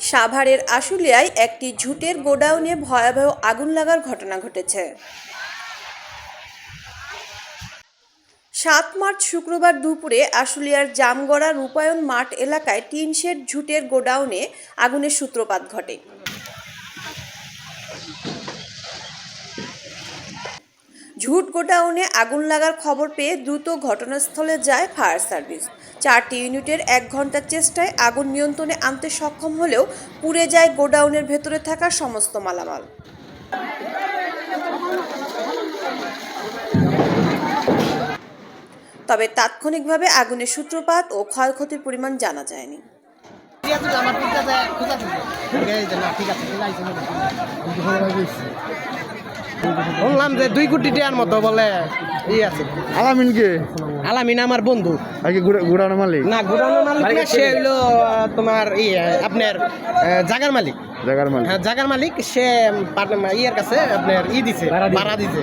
সাভারের আশুলিয়ায় একটি ঝুটের গোডাউনে ভয়াবহ আগুন লাগার ঘটনা ঘটেছে। সাত মার্চ শুক্রবার দুপুরে আশুলিয়ার জামগড়া রূপায়ণ মাঠ এলাকায় টিন শেড ঝুটের গোডাউনে আগুনের সূত্রপাত ঘটে। ঝুট গোডাউনে আগুন লাগার খবর পেয়ে দ্রুত ঘটনাস্থলে যায় ফায়ার সার্ভিস। চারটি ইউনিটের এক ঘণ্টার চেষ্টায় আগুন নিয়ন্ত্রণে আনতে সক্ষম হলেও পুড়ে যায় গোডাউনের ভেতরে থাকা সমস্ত মালামাল। তবে তাৎক্ষণিকভাবে আগুনের সূত্রপাত ও ক্ষয়ক্ষতির পরিমাণ জানা যায়নি। ঠিক আছে। শুনলাম যে দুই কোটি টাকার মতো বলে ই আছে। আলামিন কে? আলামিন আমার বন্ধু। আগে গুড়ানো মালিক? না গুড়ানো মালিক না সে হইল তোমার ই আপনার জাগার মালিক। জাগার মালিক। হ্যাঁ জাগার মালিক সে ইয়ের কাছে আপনার ই দিছে। ভাড়া দিছে।